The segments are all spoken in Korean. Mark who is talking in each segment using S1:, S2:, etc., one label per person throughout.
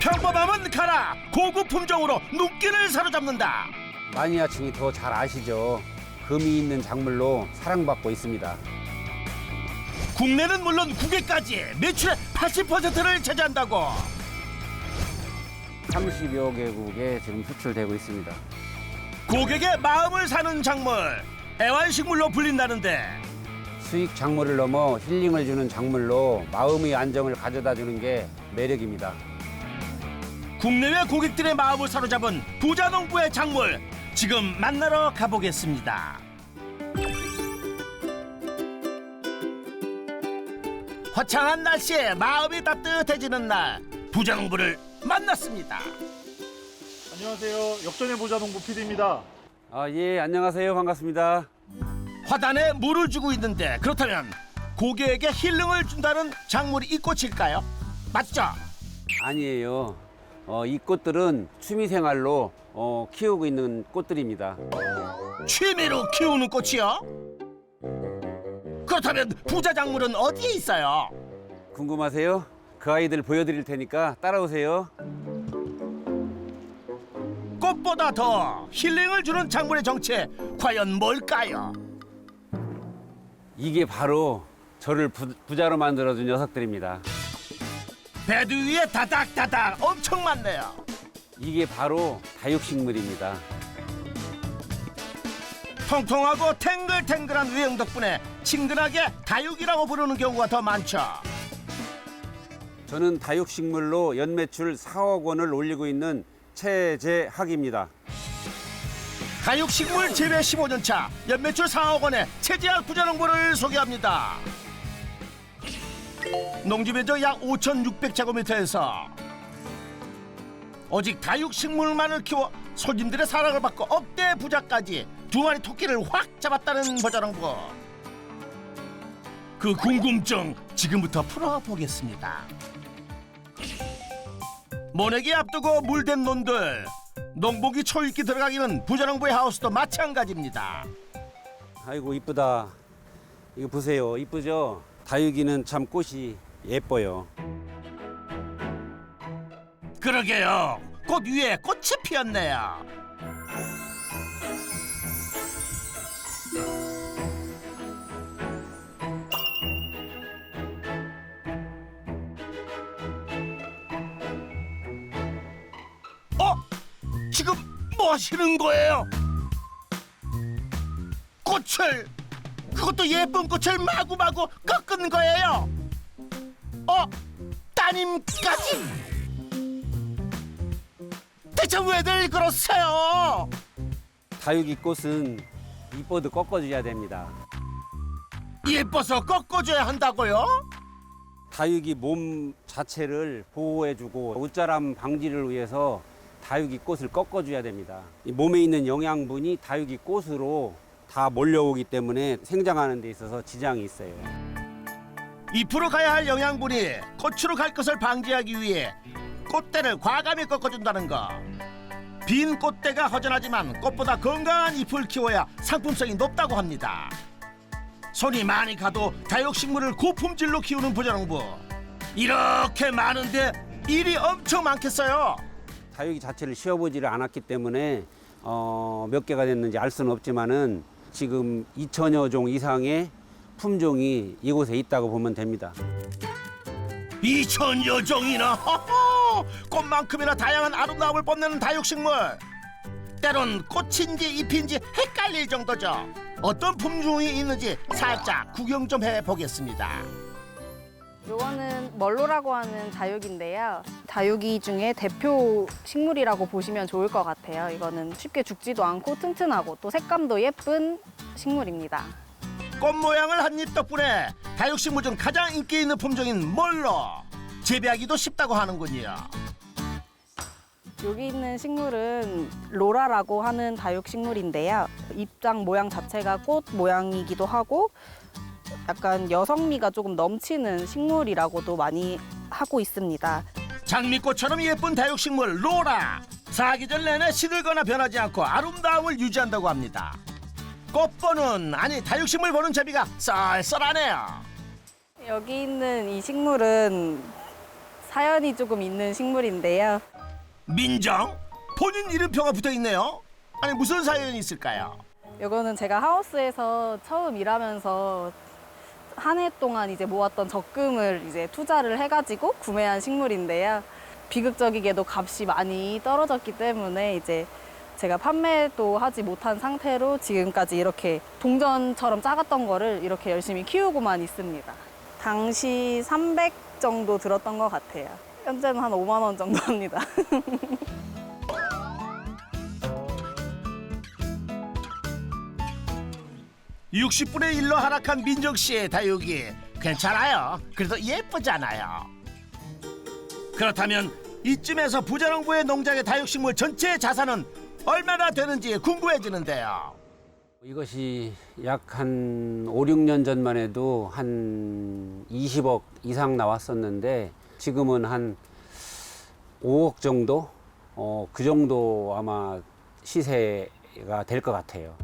S1: 평범함은 가라 고급 품종으로 눈길을 사로잡는다
S2: 마니아층이 더 잘 아시죠. 금이 있는 작물로 사랑받고 있습니다.
S1: 국내는 물론 국외까지 매출의 80%를 차지한다고
S2: 30여 개국에 지금 수출되고 있습니다.
S1: 고객의 마음을 사는 작물 애완식물로 불린다는데
S2: 수익 작물을 넘어 힐링을 주는 작물로 마음의 안정을 가져다 주는 게 매력입니다.
S1: 국내외 고객들의 마음을 사로잡은 부자 농부의 작물 지금 만나러 가보겠습니다. 화창한 날씨에 마음이 따뜻해지는 날 부자 농부를 만났습니다.
S3: 안녕하세요. 역전의 보자 농부 PD입니다.
S2: 아, 예, 안녕하세요. 반갑습니다.
S1: 화단에 물을 주고 있는데 그렇다면 고객에게 힐링을 준다는 작물이 이 꽃일까요? 맞죠?
S2: 아니에요. 어, 이 꽃들은 취미 생활로 어, 키우고 있는 꽃들입니다.
S1: 취미로 키우는 꽃이요? 그렇다면 부자 작물은 어디에 있어요?
S2: 궁금하세요? 그 아이들 보여드릴 테니까 따라오세요.
S1: 꽃보다 더 힐링을 주는 작물의 정체 과연 뭘까요?
S2: 이게 바로 저를 부, 부자로 만들어준 녀석들입니다.
S1: 베드 위에 다닥다닥 엄청 많네요.
S2: 이게 바로 다육식물입니다.
S1: 통통하고 탱글탱글한 외형 덕분에 친근하게 다육이라고 부르는 경우가 더 많죠.
S2: 저는 다육식물로 연매출 4억 원을 올리고 있는 최재학입니다.
S1: 다육식물 재배 15년 차 연매출 4억 원의 체제학 부자농부를 소개합니다. 농지 면적 약 5,600제곱미터에서 오직 다육 식물만을 키워 손님들의 사랑을 받고 억대 부자까지 두 마리 토끼를 확 잡았다는 부자농부. 그 궁금증 지금부터 풀어보겠습니다. 모내기 앞두고 물된 논들 농복이 초읽기 들어가기는 부자농부의 하우스도 마찬가지입니다.
S2: 아이고 이쁘다. 이거 보세요. 이쁘죠? 다육이는 참 꽃이 예뻐요.
S1: 그러게요. 꽃 위에 꽃이 피었네요. 어? 지금 뭐 하시는 거예요? 꽃을 그것도 예쁜 꽃을 마구마구 꺾은 거예요. 어? 따님까지? 대체 왜들 그러세요?
S2: 다육이 꽃은 이뻐도 꺾어줘야 됩니다.
S1: 예뻐서 꺾어줘야 한다고요?
S2: 다육이 몸 자체를 보호해주고 웃자람 방지를 위해서 다육이 꽃을 꺾어줘야 됩니다. 이 몸에 있는 영양분이 다육이 꽃으로 다 몰려오기 때문에 생장하는 데 있어서 지장이 있어요.
S1: 잎으로 가야 할 영양분이 꽃으로 갈 것을 방지하기 위해 꽃대를 과감히 꺾어준다는 거. 빈 꽃대가 허전하지만 꽃보다 건강한 잎을 키워야 상품성이 높다고 합니다. 손이 많이 가도 다육식물을 고품질로 키우는 부자농부. 이렇게 많은데 일이 엄청 많겠어요.
S2: 다육이 자체를 씌워보지를 않았기 때문에 어, 몇 개가 됐는지 알 수는 없지만은 지금 2천여 종 이상의 품종이 이곳에 있다고 보면 됩니다.
S1: 이천여 종이나 허허! 꽃만큼이나 다양한 아름다움을 뽐내는 다육식물 때론 꽃인지 잎인지 헷갈릴 정도죠 어떤 품종이 있는지 살짝 구경 좀 해보겠습니다
S4: 요거는 멀로라고 하는 다육인데요. 다육이 중에 대표 식물이라고 보시면 좋을 것 같아요. 이거는 쉽게 죽지도 않고 튼튼하고 또 색감도 예쁜 식물입니다.
S1: 꽃 모양을 한잎 덕분에 다육식물 중 가장 인기 있는 품종인 멀로 재배하기도 쉽다고 하는군요
S4: 여기 있는 식물은 로라라고 하는 다육식물인데요. 잎장 모양 자체가 꽃 모양이기도 하고 약간 여성미가 조금 넘치는 식물이라고도 많이 하고 있습니다.
S1: 장미꽃처럼 예쁜 다육식물 로라 사계절 내내 시들거나 변하지 않고 아름다움을 유지한다고 합니다 꽃 보는 아니 다육식물 보는 재미가 쌀쌀하네요
S4: 여기 있는 이 식물은 사연이 조금 있는 식물인데요.
S1: 민정? 본인 이름표가 붙어 있네요. 아니 무슨 사연이 있을까요?
S4: 이거는 제가 하우스에서 처음 일하면서 한 해 동안 이제 모았던 적금을 이제 투자를 해가지고 구매한 식물인데요. 비극적이게도 값이 많이 떨어졌기 때문에 이제 제가 판매도 하지 못한 상태로 지금까지 이렇게 동전처럼 작았던 거를 이렇게 열심히 키우고만 있습니다. 당시 300 정도 들었던 것 같아요. 현재는 한 5만 원 정도 합니다.
S1: 60분의 1로 하락한 민정 씨의 다육이 괜찮아요. 그래도 예쁘잖아요. 그렇다면 이쯤에서 부자농부의 농장의 다육식물 전체 자산은 얼마나 되는지 궁금해지는데요.
S2: 이것이 약 한 5, 6년 전만 해도 한 20억 이상 나왔었는데 지금은 한 5억 정도? 어, 그 정도 아마 시세가 될 것 같아요.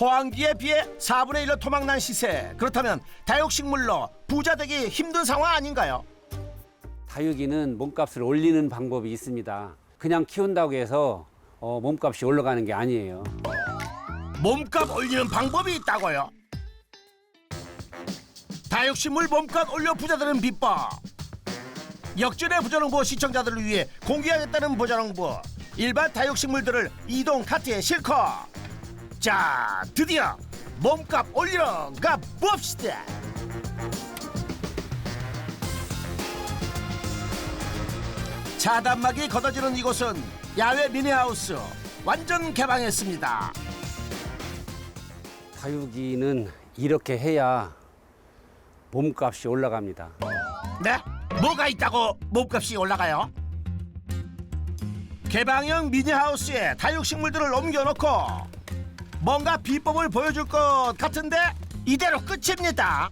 S1: 호황기에 비해 4분의 1로 토막난 시세. 그렇다면 다육식물로 부자 되기 힘든 상황 아닌가요?
S2: 다육이는 몸값을 올리는 방법이 있습니다. 그냥 키운다고 해서 어, 몸값이 올라가는 게 아니에요.
S1: 몸값 올리는 방법이 있다고요. 다육식물 몸값 올려 부자 되는 비법. 역전의 부자농부 시청자들을 위해 공개하겠다는 부자농부. 일반 다육식물들을 이동 카트에 싣고 자 드디어 몸값 올리러 가 봅시다. 차단막이 걷어지는 이곳은 야외 미니하우스 완전 개방했습니다.
S2: 다육이는 이렇게 해야 몸값이 올라갑니다.
S1: 네? 뭐가 있다고 몸값이 올라가요? 개방형 미니하우스에 다육식물들을 옮겨놓고 뭔가 비법을 보여줄 것 같은데 이대로 끝입니다.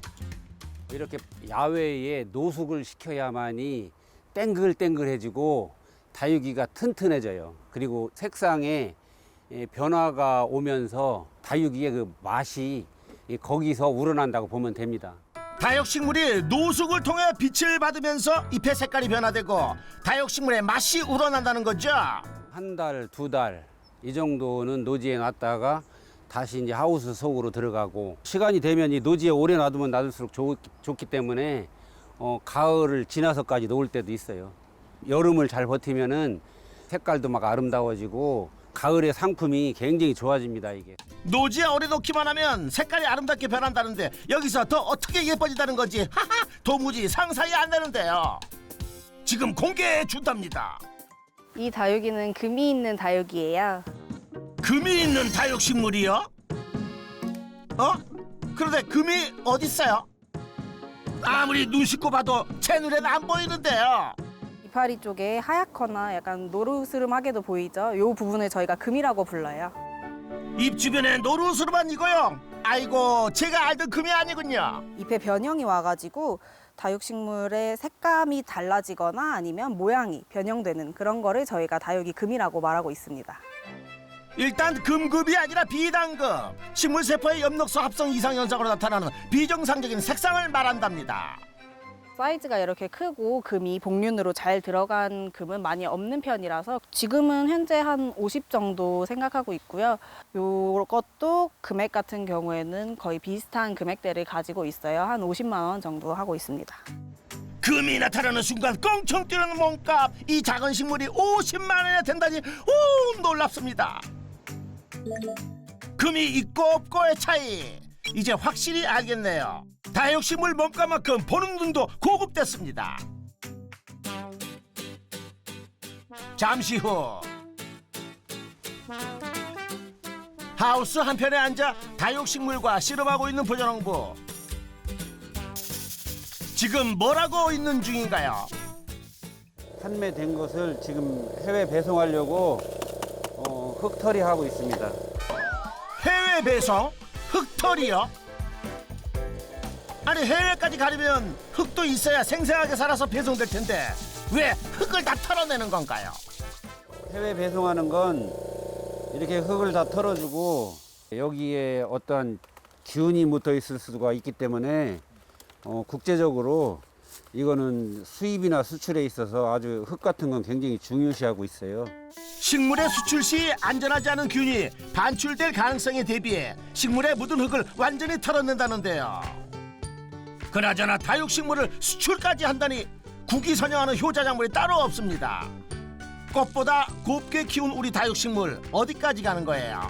S2: 이렇게 야외에 노숙을 시켜야만이 땡글땡글해지고 다육이가 튼튼해져요. 그리고 색상에 예, 변화가 오면서 다육이의 그 맛이 이 거기서 우러난다고 보면 됩니다.
S1: 다육식물이 노숙을 통해 빛을 받으면서 잎의 색깔이 변화되고 다육식물의 맛이 우러난다는 거죠.
S2: 한 달, 두 달 이 정도는 노지에 놨다가 다시 이제 하우스 속으로 들어가고 시간이 되면 이 노지에 오래 놔두면 놔둘수록 좋, 좋기 때문에 어, 가을을 지나서까지 놓을 때도 있어요. 여름을 잘 버티면은 색깔도 막 아름다워지고 가을의 상품이 굉장히 좋아집니다 이게.
S1: 노지에 오래 놓기만 하면 색깔이 아름답게 변한다는데 여기서 더 어떻게 예뻐진다는 건지 하하 도무지 상상이 안 되는데요. 지금 공개해 준답니다.
S4: 이 다육이는 금이 있는 다육이에요.
S1: 금이 있는 다육식물이요? 어? 그런데 금이 어딨어요? 아무리 눈 씻고 봐도 제 눈에는 안 보이는데요.
S4: 이파리 쪽에 하얗거나 약간 노르스름하게도 보이죠? 이 부분을 저희가 금이라고 불러요.
S1: 입 주변에 노루스름한 이거요. 아이고 제가 알던 금이 아니군요.
S4: 잎에 변형이 와가지고 다육식물의 색감이 달라지거나 아니면 모양이 변형되는 그런 거를 저희가 다육이 금이라고 말하고 있습니다.
S1: 일단 금급이 아니라 비단급. 식물 세포의 엽록소 합성 이상 현상으로 나타나는 비정상적인 색상을 말한답니다.
S4: 사이즈가 이렇게 크고 금이 복륜으로 잘 들어간 금은 많이 없는 편이라서 지금은 현재 한 50 정도 생각하고 있고요. 요것도 금액 같은 경우에는 거의 비슷한 금액대를 가지고 있어요. 한 50만 원 정도 하고 있습니다.
S1: 금이 나타나는 순간 껑청 뛰는 몸값. 이 작은 식물이 50만 원이나 된다니 오 놀랍습니다. 금이 있고 없고의 차이 이제 확실히 알겠네요. 다육식물 몸값만큼 보는 눈도 고급됐습니다. 잠시 후 하우스 한편에 앉아 다육식물과 씨름하고 있는 보전홍부 지금 뭐라고 있는 중인가요?
S2: 판매된 것을 지금 해외 배송하려고 어, 흙털이 하고 있습니다.
S1: 해외 배송? 흙털이요? 아니 해외까지 가려면 흙도 있어야 생생하게 살아서 배송될 텐데 왜 흙을 다 털어내는 건가요?
S2: 해외 배송하는 건 이렇게 흙을 다 털어주고 여기에 어떠한 균이 묻어 있을 수가 있기 때문에 어, 국제적으로 이거는 수입이나 수출에 있어서 아주 흙 같은 건 굉장히 중요시하고 있어요.
S1: 식물의 수출 시 안전하지 않은 균이 반출될 가능성에 대비해 식물에 묻은 흙을 완전히 털어낸다는데요. 그나저나 다육식물을 수출까지 한다니 국이 선양하는 효자 작물이 따로 없습니다. 꽃보다 곱게 키운 우리 다육식물 어디까지 가는 거예요?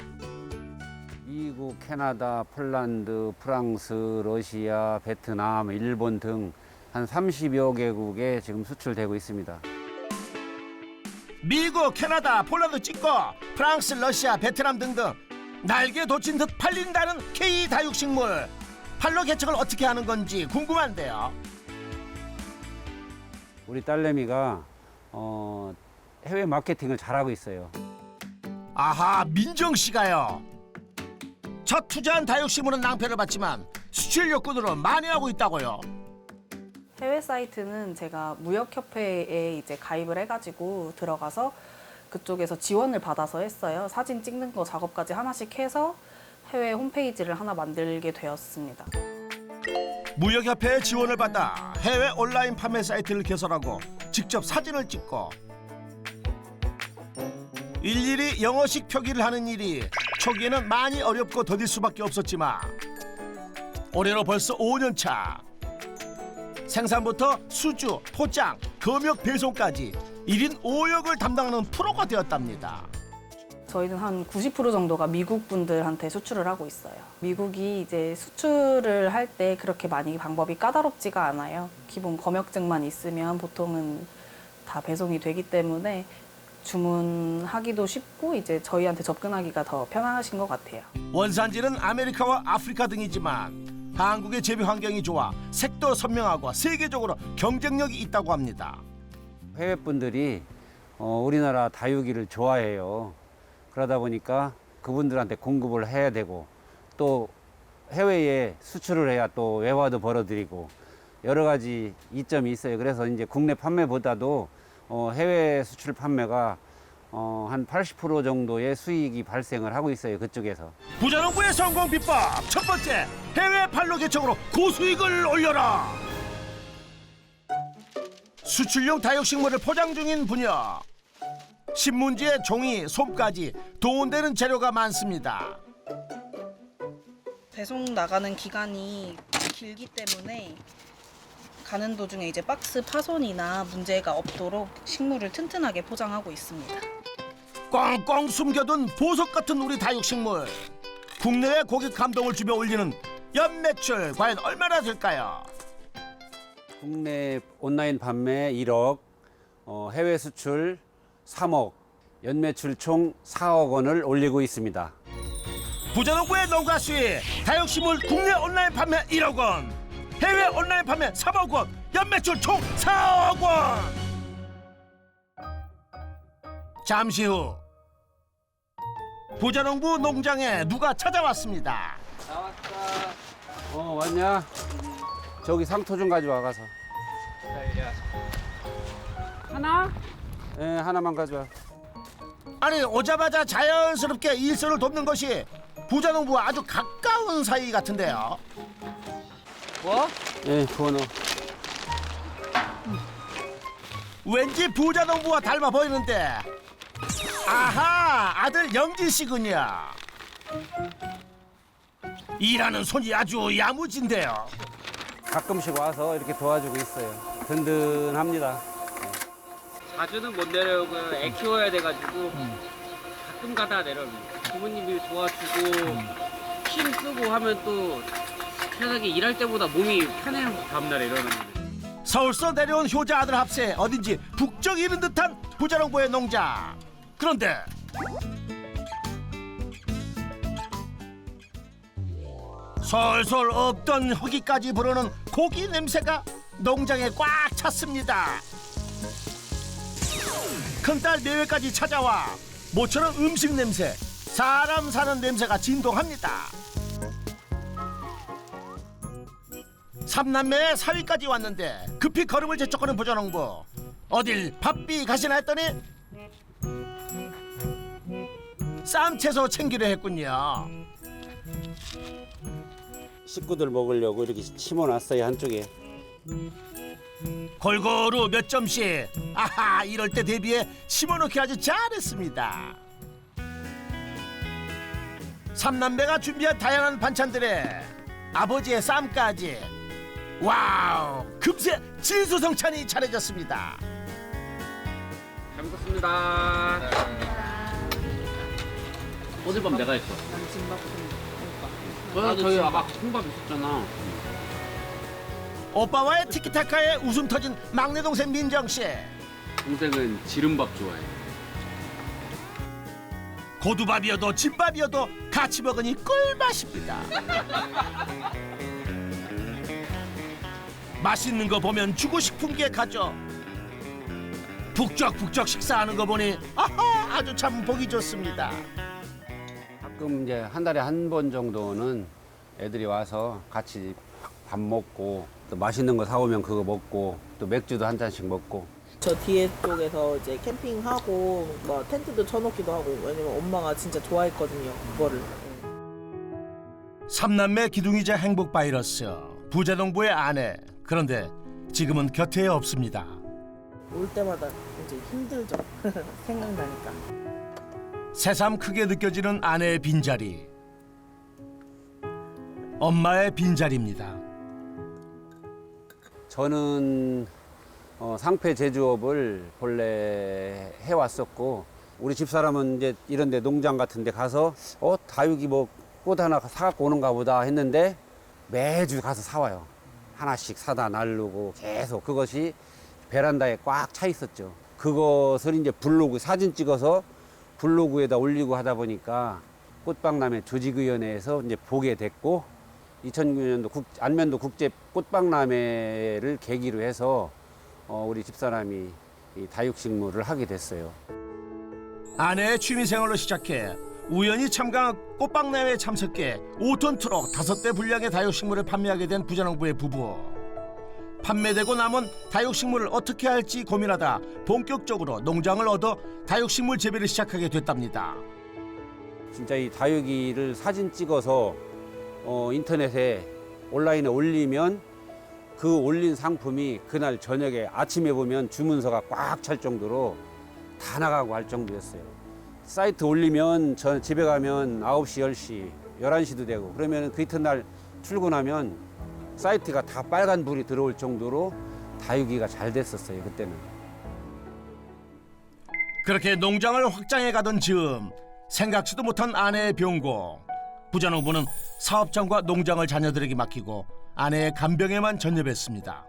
S2: 미국, 캐나다, 폴란드, 프랑스, 러시아, 베트남, 일본 등 한 30여 개국에 지금 수출되고 있습니다.
S1: 미국, 캐나다, 폴란드 찍고 프랑스, 러시아, 베트남 등등 날개 돋친 듯 팔린다는 K 다육식물 판로 개척을 어떻게 하는 건지 궁금한데요.
S2: 우리 딸내미가 어, 해외 마케팅을 잘하고 있어요.
S1: 아하 민정 씨가요. 첫 투자한 다육식물은 낭패를 봤지만 수출 욕구으로 많이 하고 있다고요.
S4: 해외 사이트는 제가 무역협회에 이제 가입을 해가지고 들어가서 그쪽에서 지원을 받아서 했어요. 사진 찍는 거 작업까지 하나씩 해서 해외 홈페이지를 하나 만들게 되었습니다.
S1: 무역협회의 지원을 받아 해외 온라인 판매 사이트를 개설하고 직접 사진을 찍고 일일이 영어식 표기를 하는 일이 초기에는 많이 어렵고 더딜 수밖에 없었지만 올해로 벌써 5년 차 생산부터 수주, 포장, 검역 배송까지 1인 5역을 담당하는 프로가 되었답니다.
S4: 저희는 한 90% 정도가 미국 분들한테 수출을 하고 있어요. 미국이 이제 수출을 할 때 그렇게 많이 방법이 까다롭지가 않아요. 기본 검역증만 있으면 보통은 다 배송이 되기 때문에 주문하기도 쉽고 이제 저희한테 접근하기가 더 편하신 것 같아요.
S1: 원산지는 아메리카와 아프리카 등이지만 한국의 재배 환경이 좋아 색도 선명하고 세계적으로 경쟁력이 있다고 합니다.
S2: 해외 분들이 어, 우리나라 다육이를 좋아해요. 그러다 보니까 그분들한테 공급을 해야 되고 또 해외에 수출을 해야 또 외화도 벌어들이고 여러 가지 이점이 있어요. 그래서 이제 국내 판매보다도 어, 해외 수출 판매가 어, 한 80% 정도의 수익이 발생을 하고 있어요. 그쪽에서.
S1: 부자농부의 성공 비법 첫 번째 해외 판로 개척으로 고수익을 올려라. 수출용 다육식물을 포장 중인 분야. 신문지에 종이, 솜까지 동원되는 재료가 많습니다.
S4: 배송 나가는 기간이 길기 때문에 가는 도중에 이제 박스 파손이나 문제가 없도록 식물을 튼튼하게 포장하고 있습니다.
S1: 꽁꽁 숨겨둔 보석 같은 우리 다육식물. 국내외 고객 감동을 주며 올리는 연매출 과연 얼마나 될까요?
S2: 국내 온라인 판매 1억, 어, 해외 수출 3억, 연매출 총 4억 원을 올리고 있습니다.
S1: 부자농부의 농가 수익 다육식물 국내 온라인 판매 1억 원 해외 온라인 판매 3억 원 연매출 총 4억 원 잠시 후 부자농부 농장에 누가 찾아왔습니다
S2: 나왔다. 어 왔냐? 저기 상토 좀 가져와 가서. 하나? 예 하나만 가져와.
S1: 아니 오자마자 자연스럽게 일손을 돕는 것이 부자농부와 아주 가까운 사이 같은데요
S2: 뭐? 예 그거 넣어.
S1: 왠지 부자 농부와 닮아 보이는데 아하 아들 영진 씨군요 일하는 손이 아주 야무진데요
S2: 가끔씩 와서 이렇게 도와주고 있어요. 든든합니다.
S5: 자주는 못 내려오고 애 키워야 돼가지고 가끔 가다 내려옵니다. 부모님이 도와주고 힘 쓰고 하면 또 편하게 일할 때보다 몸이 편해요. 다음날에 일어나면.
S1: 서울서 내려온 효자 아들 합세 어딘지 북적 이 는 듯한 부자농부의 농장 그런데 솔솔 없던 허기까지 불어는 고기 냄새가 농장에 꽉 찼습니다 큰딸 내외까지 찾아와 모처럼 음식 냄새 사람 사는 냄새가 진동합니다 삼남매의 사위까지 왔는데 급히 걸음을 재촉하는 부자농부. 어딜 바삐 가시나 했더니 쌈 채소 챙기려 했군요.
S2: 식구들 먹으려고 이렇게 심어놨어요 한쪽에.
S1: 골고루 몇 점씩. 아하 이럴 때 대비해 심어놓기 아주 잘했습니다. 삼남매가 준비한 다양한 반찬들에 아버지의 쌈까지 와우 금세 진수성찬이 차려졌습니다
S5: 잘 먹겠습니다. 어딜 밤 내가 했어. 아, 저희 아까 콩밥 있었잖아.
S1: 오빠와의 티키타카에 웃음 터진 막내 동생 민정씨
S5: 동생은 지름밥 좋아해.
S1: 고두밥이어도 집밥이어도 같이 먹으니 꿀맛입니다. 맛있는 거 보면 주고 싶은 게 가죠. 북적북적 식사하는 거 보니 아하 아주 참 보기 좋습니다.
S2: 가끔 이제 한 달에 한 번 정도는 애들이 와서 같이 밥 먹고 또 맛있는 거 사오면 그거 먹고 또 맥주도 한 잔씩 먹고
S6: 저 뒤에 쪽에서 이제 캠핑하고 뭐 텐트도 쳐놓기도 하고 왜냐면 엄마가 진짜 좋아했거든요 그거를
S1: 삼남매 기둥이자 행복 바이러스 부자농부의 아내 그런데 지금은 곁에 없습니다.
S6: 올 때마다 이제 힘들죠 생각나니까
S1: 새삼 크게 느껴지는 아내의 빈자리. 엄마의 빈자리입니다.
S2: 저는 어, 상패 제조업을 본래 해왔었고 우리 집사람은 이제 이런데 농장 같은데 가서 어 다육이 뭐 꽃 하나 사갖고 오는가 보다 했는데 매주 가서 사와요 하나씩 사다 나르고 계속 그것이 베란다에 꽉 차 있었죠 그것을 이제 블로그 사진 찍어서 블로그에다 올리고 하다 보니까 꽃박람회 조직위원회에서 이제 보게 됐고 2009년도 국, 안면도 국제 꽃박람회를 계기로 해서 어, 우리 집사람이 이 다육식물을 하게 됐어요.
S1: 아내의 취미생활로 시작해 우연히 참가한 꽃박람회에 참석해 5톤 트럭 5대 분량의 다육식물을 판매하게 된 부자농부의 부부. 판매되고 남은 다육식물을 어떻게 할지 고민하다 본격적으로 농장을 얻어 다육식물 재배를 시작하게 됐답니다.
S2: 진짜 이 다육이를 사진 찍어서 어, 인터넷에 온라인에 올리면 그 올린 상품이 그날 저녁에 아침에 보면 주문서가 꽉 찰 정도로 다 나가고 할 정도였어요. 사이트 올리면 저 집에 가면 9시, 10시, 11시도 되고 그러면 그 이튿날 출근하면 사이트가 다 빨간 불이 들어올 정도로 다육이가 잘 됐었어요, 그때는.
S1: 그렇게 농장을 확장해 가던 즈음 생각지도 못한 아내의 병고 부자 농부는 사업장과 농장을 자녀들에게 맡기고 아내의 간병에만 전념했습니다.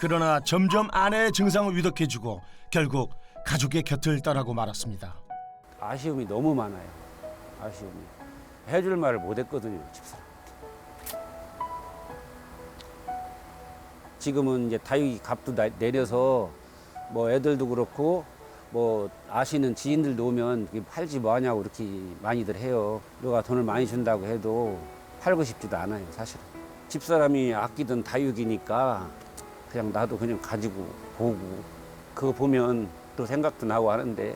S1: 그러나 점점 아내의 증상을 위독해지고 결국 가족의 곁을 떠나고 말았습니다.
S2: 아쉬움이 너무 많아요. 아쉬움이. 해줄 말을 못 했거든요, 집사람. 지금은 이제 다육이 값도 나- 내려서 뭐 애들도 그렇고 뭐 아시는 지인들도 오면 그게 팔지 뭐하냐고 이렇게 많이들 해요. 누가 돈을 많이 준다고 해도 팔고 싶지도 않아요, 사실은. 집사람이 아끼던 다육이니까 그냥 나도 그냥 가지고 보고 그거 보면 또 생각도 나고 하는데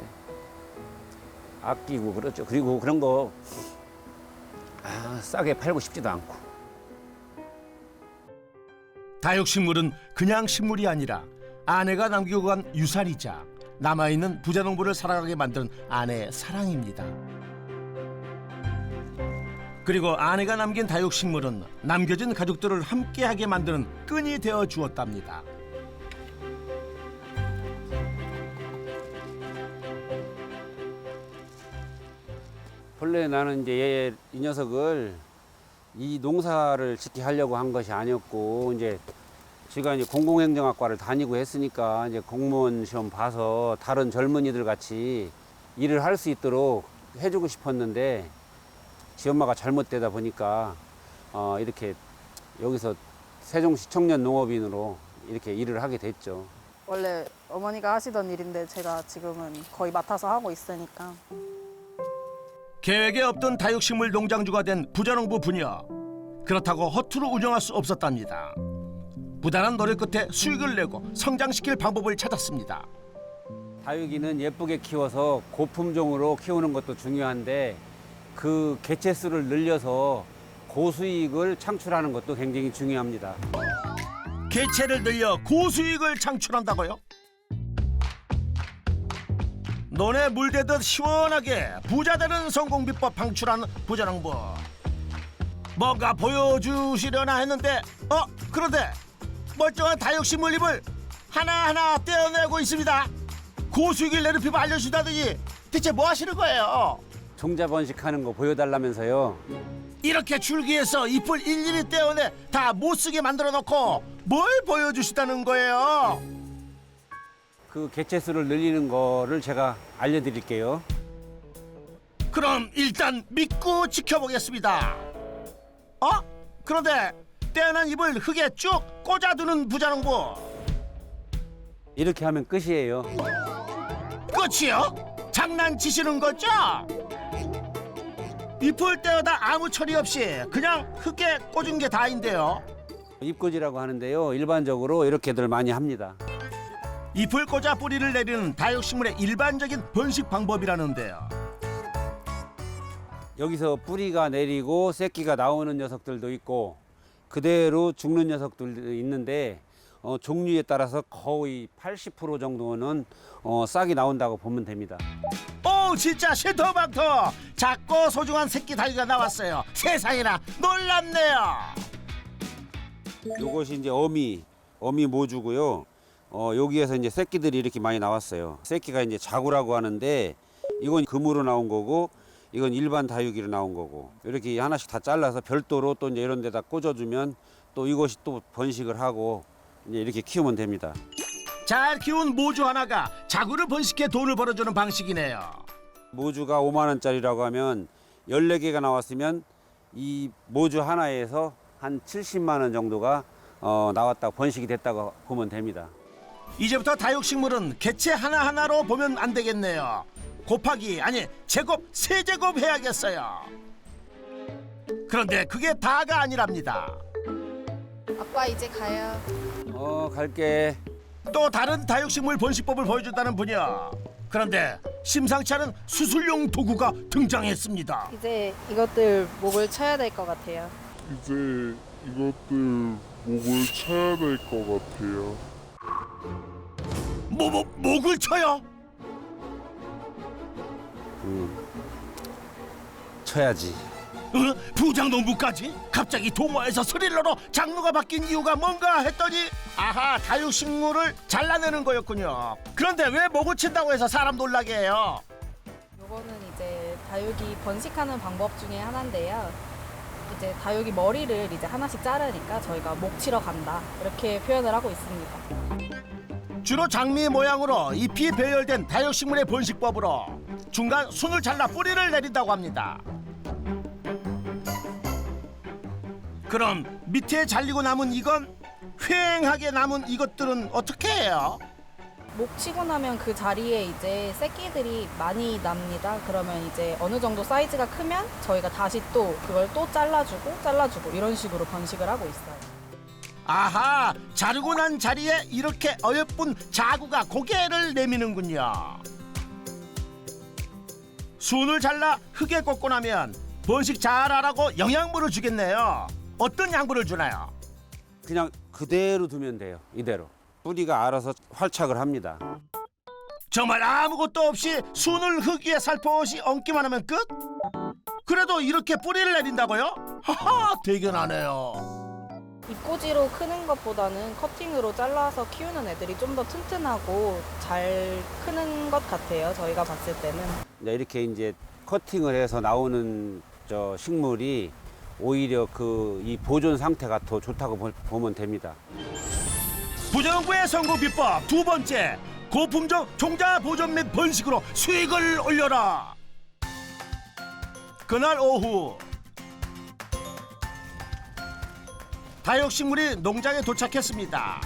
S2: 아끼고 그렇죠. 그리고 그런 거 아, 싸게 팔고 싶지도 않고.
S1: 다육식물은 그냥 식물이 아니라 아내가 남기고 간 유산이자 남아있는 부자농부를 살아가게 만드는 아내의 사랑입니다. 그리고 아내가 남긴 다육식물은 남겨진 가족들을 함께하게 만드는 끈이 되어 주었답니다.
S2: 본래 나는 이제 얘, 이 녀석을 이 농사를 짓게 하려고 한 것이 아니었고 이제 제가 이제 공공행정학과를 다니고 했으니까 이제 공무원 시험 봐서 다른 젊은이들 같이 일을 할 수 있도록 해주고 싶었는데 지 엄마가 잘못되다 보니까 어, 이렇게 여기서 세종시 청년 농업인으로 이렇게 일을 하게 됐죠.
S4: 원래 어머니가 하시던 일인데 제가 지금은 거의 맡아서 하고 있으니까
S1: 계획에 없던 다육식물 농장주가 된 부자농부 부녀. 그렇다고 허투루 운영할 수 없었답니다. 부단한 노력 끝에 수익을 내고 성장시킬 방법을 찾았습니다.
S2: 다육이는 예쁘게 키워서 고품종으로 키우는 것도 중요한데 그 개체 수를 늘려서 고수익을 창출하는 것도 굉장히 중요합니다.
S1: 개체를 늘려 고수익을 창출한다고요? 논에 물대듯 시원하게 부자 되는 성공 비법 방출한 부자농부 뭔가 보여주시려나 했는데 어 그런데 멀쩡한 다육식물 잎을 하나하나 떼어내고 있습니다 고수익을 비법 알려주다더니 대체 뭐 하시는 거예요?
S2: 종자 번식하는 거 보여달라면서요.
S1: 이렇게 줄기에서 잎을 일일이 떼어내 다 못쓰게 만들어 놓고 뭘 보여주시다는 거예요?
S2: 그 개체 수를 늘리는 거를 제가 알려드릴게요.
S1: 그럼 일단 믿고 지켜보겠습니다. 어? 그런데 떼어난 잎을 흙에 쭉 꽂아두는 부자농부
S2: 이렇게 하면 끝이에요.
S1: 끝이요? 장난치시는 거죠? 잎을 떼어다 아무 처리 없이 그냥 흙에 꽂은 게 다인데요.
S2: 입꽂이라고 하는데요. 일반적으로 이렇게들 많이 합니다.
S1: 잎을 꽂아 뿌리를 내리는 다육식물의 일반적인 번식 방법이라는데요.
S2: 여기서 뿌리가 내리고 새끼가 나오는 녀석들도 있고 그대로 죽는 녀석들도 있는데 어, 종류에 따라서 거의 80% 정도는 어, 싹이 나온다고 보면 됩니다.
S1: 오 진짜 슈터방터 작고 소중한 새끼 다육이가 나왔어요. 세상에나 놀랍네요.
S2: 요것이 이제 어미 어미 모주고요. 어, 여기에서 이제 새끼들이 이렇게 많이 나왔어요. 새끼가 이제 자구라고 하는데 이건 금으로 나온 거고 이건 일반 다육이로 나온 거고 이렇게 하나씩 다 잘라서 별도로 또 이제 이런 데다 꽂아주면 또 이것이 또 번식을 하고 이제 이렇게 키우면 됩니다.
S1: 잘 키운 모주 하나가 자구를 번식해 돈을 벌어주는 방식이네요.
S2: 모주가 5만 원짜리라고 하면 14개가 나왔으면 이 모주 하나에서 한 70만 원 정도가 어, 나왔다 번식이 됐다고 보면 됩니다.
S1: 이제부터 다육식물은 개체 하나하나로 보면 안 되겠네요. 곱하기 아니 제곱 세제곱 해야겠어요. 그런데 그게 다가 아니랍니다.
S7: 아빠 이제 가요.
S2: 어 갈게.
S1: 또 다른 다육식물 번식법을 보여준다는 분야. 그런데 심상치 않은 수술용 도구가 등장했습니다.
S7: 이제 이것들 목을 쳐야 될 것 같아요.
S8: 이제 이것들 목을 쳐야 될 것 같아요.
S1: 뭐, 뭐 목을 쳐요?
S2: 쳐야지.
S1: 어? 부장농부까지? 갑자기 동화에서 스릴러로 장르가 바뀐 이유가 뭔가 했더니 아하 다육식물을 잘라내는 거였군요. 그런데 왜 목을 친다고 해서 사람 놀라게 해요?
S7: 요거는 이제 다육이 번식하는 방법 중에 하나인데요. 이제 다육이 머리를 이제 하나씩 자르니까 저희가 목 치러 간다 이렇게 표현을 하고 있습니다.
S1: 주로 장미 모양으로 잎이 배열된 다육식물의 번식법으로 중간 순을 잘라 뿌리를 내린다고 합니다. 그럼 밑에 잘리고 남은 이건 휑하게 남은 이것들은 어떻게 해요?
S7: 목 치고 나면 그 자리에 이제 새끼들이 많이 납니다. 그러면 이제 어느 정도 사이즈가 크면 저희가 다시 또 그걸 또 잘라주고 잘라주고 이런 식으로 번식을 하고 있어요.
S1: 아하 자르고 난 자리에 이렇게 어여쁜 자구가 고개를 내미는군요. 순을 잘라 흙에 꽂고 나면 번식 잘하라고 영양분을 주겠네요. 어떤 양분을 주나요?
S2: 그냥 그대로 두면 돼요. 이대로. 뿌리가 알아서 활착을 합니다.
S1: 정말 아무것도 없이 순을 흙 위에 살포시 얹기만 하면 끝? 그래도 이렇게 뿌리를 내린다고요? 하하 대견하네요.
S7: 입꼬지로 크는 것보다는 커팅으로 잘라서 키우는 애들이 좀 더 튼튼하고 잘 크는 것 같아요. 저희가 봤을 때는.
S2: 이제 이렇게 이제 커팅을 해서 나오는 저 식물이 오히려 그 이 보존 상태가 더 좋다고 보- 보면 됩니다.
S1: 부정부의 성공 비법 두 번째 고품종 종자 보존 및 번식으로 수익을 올려라. 그날 오후 다육식물이 농장에 도착했습니다.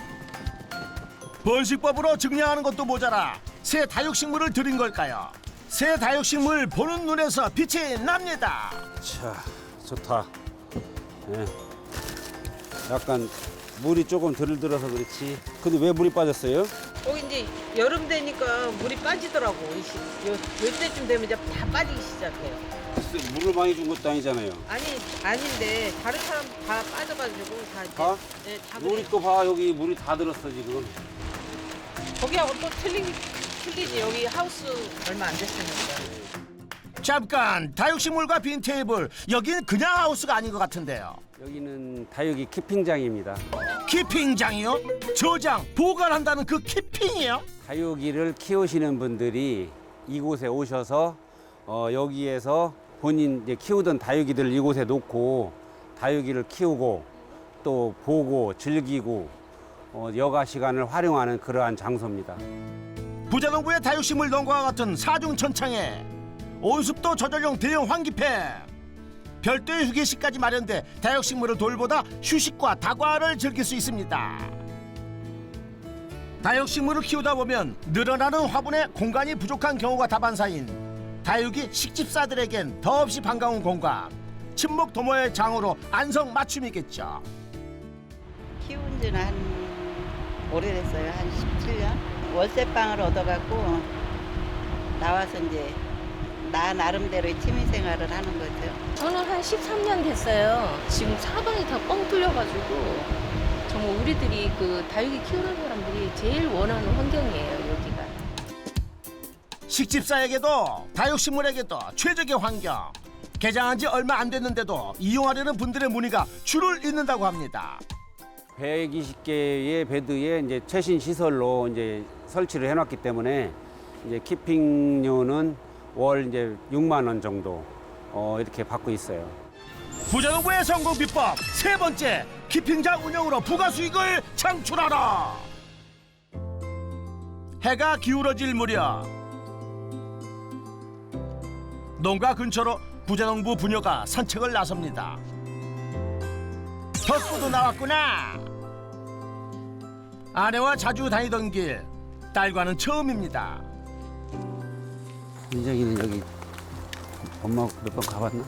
S1: 번식법으로 증량하는 것도 모자라 새 다육식물을 들인 걸까요? 새 다육식물 보는 눈에서 빛이 납니다.
S2: 자, 좋다. 예. 약간 물이 조금 덜 들어서 그렇지. 근데 왜 물이 빠졌어요?
S9: 여기 이제 여름 되니까 물이 빠지더라고. 이 시- 요, 요때쯤 되면 이제 다 빠지기 시작해요.
S2: 글쎄, 물을 많이 준 것도 아니잖아요.
S9: 아니 아닌데 다른 사람 다 빠져가지고 다 이제
S2: 다?
S9: 네, 다 그래.
S2: 물이 또 봐, 여기 물이 다 들었어, 지금.
S9: 거기하고 또 틀리 틀리지. 여기 하우스 얼마 안 됐으니까.
S1: 잠깐 다육식물과 빈 테이블 여긴 그냥 하우스가 아닌 것 같은데요.
S2: 여기는 다육이 키핑장입니다.
S1: 키핑장이요? 저장 보관한다는 그 키핑이요?
S2: 다육이를 키우시는 분들이 이곳에 오셔서 어, 여기에서 본인 이제 키우던 다육이들을 이곳에 놓고 다육이를 키우고 또 보고 즐기고 어, 여가 시간을 활용하는 그러한 장소입니다.
S1: 부자농부의 다육식물 농가와 같은 사중천창에 온습도 조절용 대형 환기팬 별도의 휴게실까지 마련돼 다육식물을 돌보다 휴식과 다과를 즐길 수 있습니다. 다육식물을 키우다 보면 늘어나는 화분에 공간이 부족한 경우가 다반사인 다육이 식집사들에겐 더없이 반가운 공간 친목 도모의 장으로 안성 맞춤이겠죠.
S10: 키운 지는 한 오래됐어요. 한 17년. 월세방을 얻어갖고 나와서 이제 나 나름대로의 취미 생활을 하는 거죠.
S11: 저는 한 13년 됐어요. 지금 사방이 다 뻥 뚫려가지고 정말 우리들이 그 다육이 키우는 사람들이 제일 원하는 환경이에요, 여기가.
S1: 식집사에게도 다육식물에게도 최적의 환경. 개장한 지 얼마 안 됐는데도 이용하려는 분들의 문의가 줄을 잇는다고 합니다.
S2: 120개의 베드에 이제 최신 시설로 이제 설치를 해놨기 때문에 이제 키핑료는 월 이제 6만 원 정도 어, 이렇게 받고 있어요.
S1: 부자농부의 성공 비법 세 번째 키핑장 운영으로 부가 수익을 창출하라. 해가 기울어질 무렵 농가 근처로 부자농부 부녀가 산책을 나섭니다 덕구도 나왔구나 아내와 자주 다니던 길 딸과는 처음입니다
S2: 민정이는 여기 엄마 몇 번 가봤나?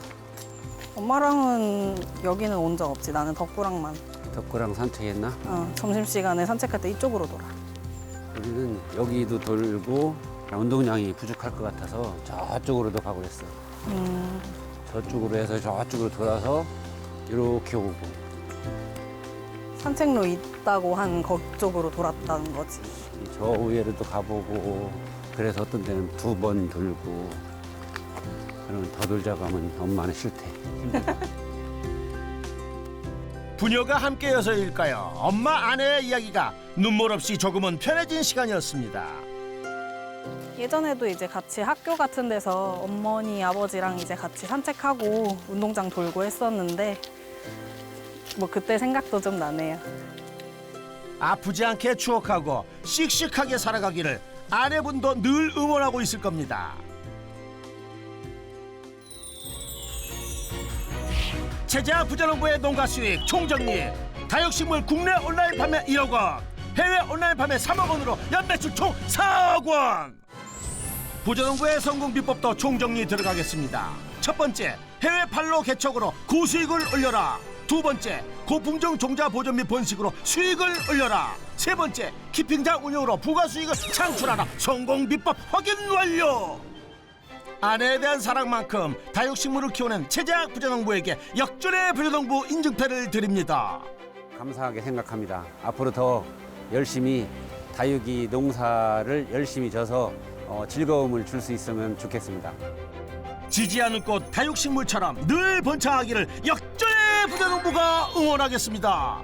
S4: 엄마랑은 여기는 온 적 없지. 나는 덕구랑만.
S2: 덕구랑 산책했나?
S4: 어, 점심시간에 산책할 때 이쪽으로 돌아.
S2: 우리는 여기도 돌고 운동량이 부족할 것 같아서 저쪽으로도 가고 그랬어.
S4: 음,
S2: 저쪽으로 해서 저쪽으로 돌아서 이렇게 오고
S4: 산책로 있다고 한 그쪽으로 돌았다는 거지.
S2: 저 위에로도 가보고 그래서 어떤 데는 두 번 돌고 그러면 더 돌자고 하면 엄마는 싫대.
S1: 부녀가 함께여서일까요? 엄마 아내의 이야기가 눈물 없이 조금은 편해진 시간이었습니다.
S4: 예전에도 이제 같이 학교 같은 데서 어머니, 아버지랑 이제 같이 산책하고 운동장 돌고 했었는데 뭐 그때 생각도 좀 나네요.
S1: 아프지 않게 추억하고 씩씩하게 살아가기를 아내분도 늘 응원하고 있을 겁니다. 제자 부자농부의 농가 수익 총정리 다육식물 국내 온라인 판매 1억 원 해외 온라인 판매 3억 원으로 연매출 총 4억 원 부자농부의 성공 비법도 총정리 들어가겠습니다. 첫 번째 해외 판로 개척으로 고수익을 올려라. 두 번째 고품종 종자 보존 및 번식으로 수익을 올려라. 세 번째 키핑장 운영으로 부가 수익을 창출하라. 성공 비법 확인 완료! 아내에 대한 사랑만큼 다육식물을 키우는 최재학 부자농부에게 역전의 부자농부 인증패를 드립니다.
S2: 감사하게 생각합니다. 앞으로 더 열심히 다육이 농사를 열심히 져서 어, 즐거움을 줄 수 있으면 좋겠습니다.
S1: 지지 않을 꽃 다육식물처럼 늘 번창하기를 역전의 부자농부가 응원하겠습니다.